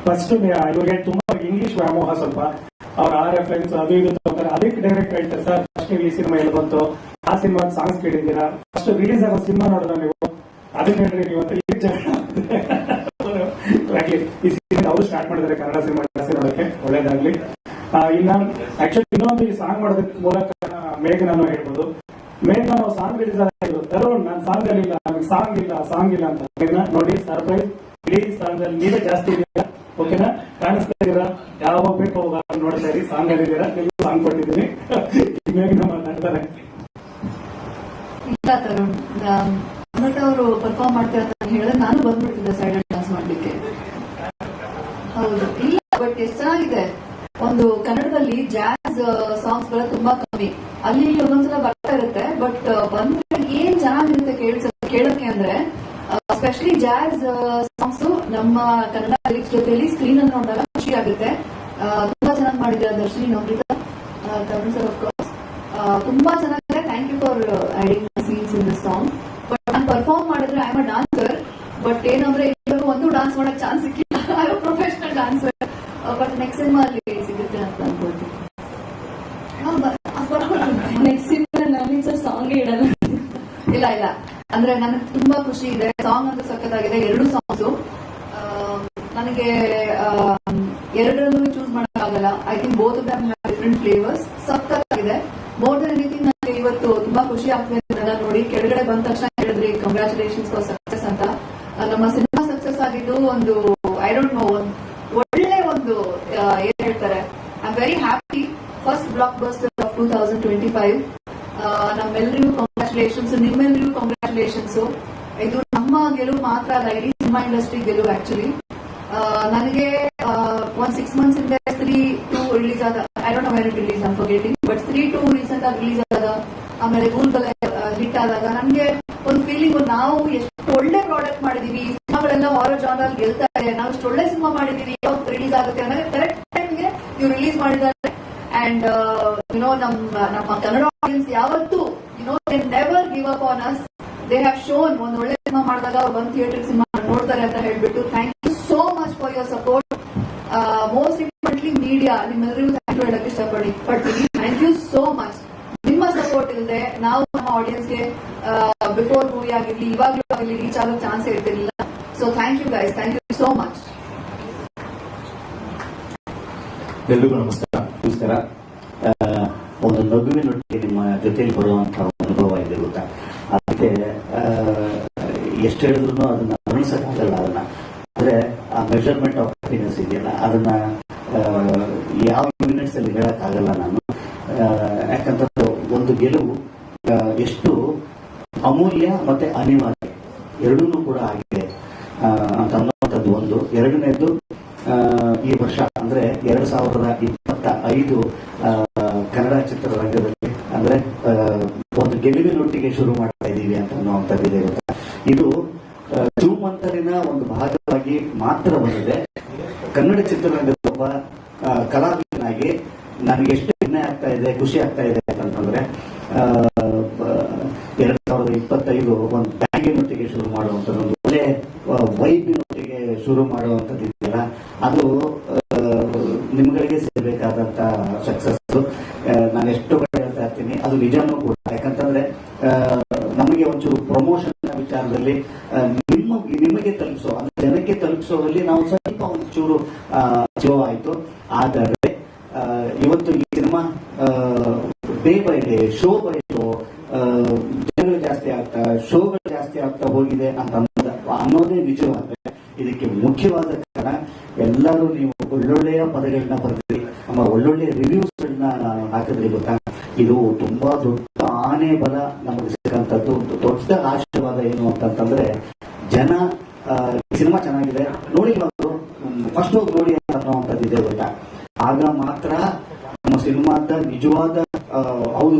ಫಸ್ಟ್ ಇವ್ರಿಗೆ ತುಂಬಾ ಇಂಗ್ಲಿಷ್ ವ್ಯಾಮೋಹ ಸ್ವಲ್ಪ. ಅವ್ರ ಆ ರೆಫರೆನ್ಸ್ ಅದು ಇದು ತಗೋತಾರೆ. ಅದಕ್ಕೆ ಡೈರೆಕ್ಟ್ ಹೇಳ್ತಾರೆ, ಸರ್ ಫಸ್ಟ್ ನೀವು ಈ ಸಿನಿಮಾ ಎಲ್ಲಿ ಬಂತು? ಆ ಸಿನಿಮಾ ಸಾಂಗ್ಸ್ ಕೇಳಿದ್ದೀರಾ? ಫಸ್ಟ್ ರಿಲೀಸ್ ಆಗೋ ಸಿನಿಮಾ ನೋಡಿದ್ರ ನೀವು. ಅದನ್ನ ಹೇಳ್ರಿ, ನೀವು ಅಂತ ಈ ಸಿನಿಮಾ ಅವರು ಸ್ಟಾರ್ಟ್ ಮಾಡಿದ್ರೆ ಕನ್ನಡ ಸಿನಿಮಾ ಜಾಸ್ತಿ ನೋಡಕ್ಕೆ. ಒಳ್ಳೇದಾಗ್ಲಿ. ಇನ್ನ ಆಕ್ಚುಲಿ ಇನ್ನೊಂದು ಈ ಸಾಂಗ್ ಮಾಡೋದಕ್ಕೆ ಮೂಲಕ ಮೇಘ ನಾನು ಹೇಳ್ಬೋದು. ಮೇಘ ನಾವು ಸಾಂಗ್ ರಿಲೀಸ್ ಆಗಿದ್ರು ನಾನು ಸಾಂಗ್ ಇಲ್ಲ, ನನಗೆ ಸಾಂಗ್ ಇಲ್ಲ ಸಾಂಗ್ ಇಲ್ಲ ಅಂತ. ನೋಡಿ ಸರ್ಪ್ರೈಸ್ ಇಡೀ ಸಾಂಗ್ ನೀವೇ ಜಾಸ್ತಿ ಇದೀರಾ? ಓಕೆನಾ ಕಾಣಿಸ್ತಾ ಇದೀರಾ? ಯಾವಾಗ ಬೇಕು ಅವಾಗ ನೋಡ್ತಾ ಇರಿ ಸಾಂಗ್ ಅಲ್ಲಿ ನಿಮ್ಗೆ ಸಾಂಗ್ ಕೊಟ್ಟಿದ್ದೀನಿ. ಮೇಘನ ಮಾತಾಡ್ತಾರೆ ಇಲ್ಲ ತರುಣ್. ಅವರು ಪರ್ಫಾರ್ಮ್ ಮಾಡ್ತಾರೆ ಅಂತ ಹೇಳಿದ್ರೆ ನಾನು ಬಂದ್ಬಿಡ್ತಿದ್ದೆ ಸೈಡ್ ಡಾನ್ಸ್ ಮಾಡ್ಲಿಕ್ಕೆ. ಹೌದು. ಇಲ್ಲ ಬಟ್ ಎಷ್ಟು ಚೆನ್ನಾಗಿದೆ. ಒಂದು ಕನ್ನಡದಲ್ಲಿ ಜಾಸ್ ಸಾಂಗ್ಸ್ಗಳು ತುಂಬಾ ಕಮ್ಮಿ. ಅಲ್ಲಿ ಇಲ್ಲಿ ಒಂದೊಂದ್ಸಲ ಇರುತ್ತೆ ಬಟ್ ಬಂದ್ರೆ ಏನ್ ಚೆನ್ನಾಗಿರುತ್ತೆ ಕೇಳ್ಸ ಕೇಳಕ್ಕೆ ಅಂದ್ರೆ ಸ್ಪೆಷಲಿ ಜಾಜ್ ಸಾಂಗ್ಸ್ ನಮ್ಮ ಕನ್ನಡ ಲಿರಿಕ್ಸ್ ಜೊತೆಲಿ ಸ್ಕ್ರೀನ್ ಅಲ್ಲಿ ನೋಡಿದಾಗ ಖುಷಿ ಆಗುತ್ತೆ. ತುಂಬಾ ಚೆನ್ನಾಗಿ ಮಾಡಿದ್ದಾರೆ Darshini Namrita Tamil sir of course ತುಂಬಾ ಚೆನ್ನಾಗಿದೆ thank you for adding scenes in this song but ನಾನು ಪರ್ಫಾರ್ಮ್ ಮಾಡಿದ್ರೆ I am a dancer but ಏನಂದ್ರೆ ಇಲ್ಲಿವರೆಗೂ ಒಂದು ಡಾನ್ಸ್ ಮಾಡಕ್ ಚಾನ್ಸ್ ಸಿಕ್ಕಿಲ್ಲ I am professional dancer but next cinema ಅಲ್ಲಿ ಸಿಗುತ್ತೆ ಅಂತ ಅನ್ಕೊಳ್ತೀನಿ ಹಾ, ಬ- ಆ, ಬರ್ಕೊಳ್ತೀನಿ. ನೆಕ್ಸ್ಟ್ ಸಿನಿಮಾ ನಾನಿನ್ ಸರ್ ಸಾಂಗ್ ಇಡಲ್ಲ ಇಲ್ಲ ಇಲ್ಲ ಅಂದ್ರೆ ನನಗೆ ತುಂಬಾ ಖುಷಿ ಇದೆ. ಸಾಂಗ್ ಅಂತ ಸಕ್ಕತ್ತಾಗಿದೆ ಎರಡು ಸಾಂಗ್ಸು ನನಗೆ ಎರಡರಲ್ಲೂ ಚೂಸ್ ಮಾಡೋಕ್ಕಾಗಲ್ಲ. I think both of them different flavours ಸಖತ್ತಾಗಿದೆ. ಇವತ್ತು ತುಂಬಾ ಖುಷಿ ಆಗ್ತಿದೆ ಇದನ್ನೆಲ್ಲ ನೋಡಿ. ಕೆಳಗಡೆ ಬಂದ ತಕ್ಷಣ ಹೇಳಿದ್ರಿ ಕಂಗ್ರಾಚುಲೇಷನ್ಸ್ ಫಾರ್ ಸಕ್ಸಸ್ ಅಂತ. ನಮ್ಮ ಸಿನಿಮಾ ಸಕ್ಸಸ್ ಆಗಿದ್ದು ಒಂದು ಐ ಡೋಂಟ್ ನೋ ಒಳ್ಳೆ ಒಂದು ಏನ್ ಹೇಳ್ತಾರೆ. I very happy first blockbuster of two thousand twenty five ನಮ್ಮೆಲ್ಲರಿಗೂ ಕಂಗ್ರಾಚುಲೇಷನ್ಸ್ ನಿಮ್ಮೆಲ್ಲರಿಗೂ ಕಂಗ್ರಾಚುಲೇಷನ್ಸ್ ಇದು ನಮ್ಮ ಇಡೀ ಸಿನಿಮಾ ಇಂಡಸ್ಟ್ರಿ ಗೆಲುವು ಆಕ್ಚುಲಿ ನನಗೆ ಒಂದ್ ಸಿಕ್ಸ್ ಮಂತ್ಸ್ ಇಂದ ಸ್ತ್ರೀ ಟೂ ರಿಲೀಸ್ ಆದ ಐ ಡೋಂಟ್ ನೋ ರಿಲೀಸ್ ಅಂತ forgetting but Stree two recent ಆಗಿ ರಿಲೀಸ್ ಆದ, ಆಮೇಲೆ ಗೂಲ್ ಬಲೆ ಹಿಟ್ ಆದಾಗ ನನಗೆ ಒಂದು ಫೀಲಿಂಗ್ ನಾವು ಎಷ್ಟು ಒಳ್ಳೆ ಪ್ರಾಡಕ್ಟ್ ಮಾಡಿದೀವಿ ಸಿನಿಮಾಗಳೆಲ್ಲ ಆರ್ ಜಾನಲ್ ಗೆಲ್ತಾರೆ ನಾವು ಇಷ್ಟು ಒಳ್ಳೆ ಸಿನಿಮಾ ಮಾಡಿದೀವಿ ಯಾವ್ದು ರಿಲೀಸ್ ಆಗುತ್ತೆ ಅನ್ನೋದು ಕರೆಕ್ಟ್ ಟೈಮ್ಗೆ ಇವ್ರು ರಿಲೀಸ್ ಮಾಡಿದ್ದಾರೆ. ಅಂಡ್ ಯುನೋ ನಮ್ಮ ನಮ್ಮ ಕನ್ನಡ ಆಡಿಯನ್ಸ್ ಯಾವತ್ತೂ you know never give up on us they have shown ಒಂದು ಒಳ್ಳೆ ಸಿನಿಮಾ ಮಾಡಿದಾಗ ಅವ್ರು ಬಂದು ಥಿಯೇಟರ್ ಸಿನಿಮಾ ಅಂತ ಹೇಳ್ಬಿಟ್ಟು thank you so much for your support most importantly media ನಿಮ್ಮೆಲ್ಲರಿಗೂ ಥ್ಯಾಂಕ್ ಯು ಹೇಳಕ್ಕೆ ಇಷ್ಟಪಡಿ ಪಡ್ತೀನಿ. ಥ್ಯಾಂಕ್ ಯು ಸೋ ಮಚ್ ನಿಮ್ಮ ಸಪೋರ್ಟ್ ಇಲ್ಲದೆ ನಾವು ನಮ್ಮ ಆಡಿಯನ್ಸ್ಗೆ ಬಿಫೋರ್ ಮೂವಿ ಆಗಿರ್ಲಿ ಇವಾಗಲೂ ಆಗಲಿ ರೀಚ್ ಆಗೋ ಚಾನ್ಸ್ ಇರ್ತಿರ್ಲಿಲ್ಲ. So thank you guys thank you so much ಎಲ್ರಿಗೂ ನಮಸ್ಕಾರ. ನಮಸ್ಕಾರ. ಆ, ಒಂದು ನಗುವಿನೊಟ್ಟಿಗೆ ನಿಮ್ಮ ಜೊತೆಯಲ್ಲಿ ಬರುವಂತಹ ಅನುಭವ ಇದೆ ಗೊತ್ತಾ? ಅದಕ್ಕೆ ಆ, ಎಷ್ಟು ಹೇಳಿದ್ರು ಅದನ್ನ ಆ ಮೆಜರ್ಮೆಂಟ್ ಆಫ್ ಹ್ಯಾಪಿನೆಸ್ ಇದೆಯಲ್ಲ? ಅದನ್ನ ಯಾವ ಮಿನಿಟ್ಸ್ ಅಲ್ಲಿ ಹೇಳಕ್ಕಾಗಲ್ಲ ನಾನು. ಯಾಕಂತಂದ್ರೆ ಒಂದು ಗೆಲುವು ಎಷ್ಟು ಅಮೂಲ್ಯ ಮತ್ತೆ ಅನಿವಾರ್ಯ. ಎರಡೂ ಕೂಡ ಆಗಿದೆ. ಅಂತ ಅನ್ನುವಂಥದ್ದು ಒಂದು ಎರಡನೇದು ಆ, ಈ ವರ್ಷ ಅಂದ್ರೆ ಎರಡ್ ಸಾವಿರದ ಇಪ್ಪತ್ತ ಐದು ಆ, ಕನ್ನಡ ಚಿತ್ರರಂಗದಲ್ಲಿ ಅಂದ್ರೆ ಆ, ಒಂದು ಗೆಲುವಿನೊಟ್ಟಿಗೆ ಶುರು ಮಾಡ್ತಾ ಇದ್ದೀವಿ ಅಂತ ಅನ್ನುವಂಥದ್ದಿದೆ ಗೊತ್ತಾ ಇದು ಆ, ಚೂಮಂತರಿನ ಒಂದು ಭಾಗವಾಗಿ ಮಾತ್ರ ಬಂದಿದೆ ಕನ್ನಡ ಚಿತ್ರರಂಗದ ಒಬ್ಬ ಆ, ಕಲಾವಿದನಾಗಿ ನನಗೆ ಎಷ್ಟು ಹೆಮ್ಮೆ ಆಗ್ತಾ ಇದೆ ಖುಷಿ ಆಗ್ತಾ ಇದೆ ಅಂತಂದ್ರೆ ಎರಡ್ ಸಾವಿರದ ಇಪ್ಪತ್ತೈದು ಒಂದು ಬ್ಯಾಂಕಿನೊಟ್ಟಿಗೆ ಶುರು ಮಾಡುವಂಥದ್ದು ಒಂದು ಒಳ್ಳೆ ವೈಬಿನೊಟ್ಟಿಗೆ ಶುರು ಮಾಡುವಂಥದ್ದು ಇದೆಯಲ್ಲ ಅದು ನಿಮ್ಗಳಿಗೆ ಸಿಗಬೇಕಾದಂತ ಸಕ್ಸಸ್ ನಾನು ಎಷ್ಟು ಕಡೆ ಹೇಳ್ತಾ ಇರ್ತೀನಿ ಅದು ನಿಜಾನೂ ಕೂಡ. ಯಾಕಂತಂದ್ರೆ ನಮಗೆ ಒಂಚೂರು ಪ್ರಮೋಷನ್ ವಿಚಾರದಲ್ಲಿ ನಿಮ್ಮ ನಿಮಗೆ ತಲುಪಿಸೋ ಅಂದ್ರೆ ಜನಕ್ಕೆ ತಲುಪಿಸೋದಲ್ಲಿ ನಾವು ಸ್ವಲ್ಪ ಒಂಚೂರು ಜೀವ ಆಯ್ತು. ಆದರೆ ಇವತ್ತು ಈ cinema day by day, show by show ಜನಗಳು ಜಾಸ್ತಿ ಆಗ್ತಾ, ಶೋಗಳು ಜಾಸ್ತಿ ಆಗ್ತಾ ಹೋಗಿದೆ ಅಂತ ಅನ್ನೋದೇ ನಿಜವಾದ್ರೆ ಇದಕ್ಕೆ ಮುಖ್ಯವಾದ ಕಾರಣ ಎಲ್ಲರೂ ನೀವು ಒಳ್ಳೊಳ್ಳೆಯ ಪದಗಳನ್ನ ಬರೆದ್ರಿ. ನಮ್ಮ ಒಳ್ಳೊಳ್ಳೆ ರಿವ್ಯೂಸ್ ಗಳನ್ನ ಹಾಕಿದ್ರಿ ಗೊತ್ತಾ? ಇದು ತುಂಬಾ ದೊಡ್ಡ ಆನೆ ಬಲ ನಮಗೆ ಸಿಕ್ಕಂತದ್ದು. ಒಂದು ದೊಡ್ಡ ಆಶೀರ್ವಾದ ಏನು ಅಂತಂತಂದ್ರೆ ಸಿನಿಮಾ ಚೆನ್ನಾಗಿದೆ. ನೋಡಿ ಫಸ್ಟ್ ಹೋಗಿ ನೋಡಿ ಅಂತ ಅನ್ನುವಂಥದ್ದು ಇದೆ ಗೊತ್ತಾ? ಆಗ ಮಾತ್ರ ನಮ್ಮ ಸಿನಿಮಾದ ನಿಜವಾದ ಹೌದು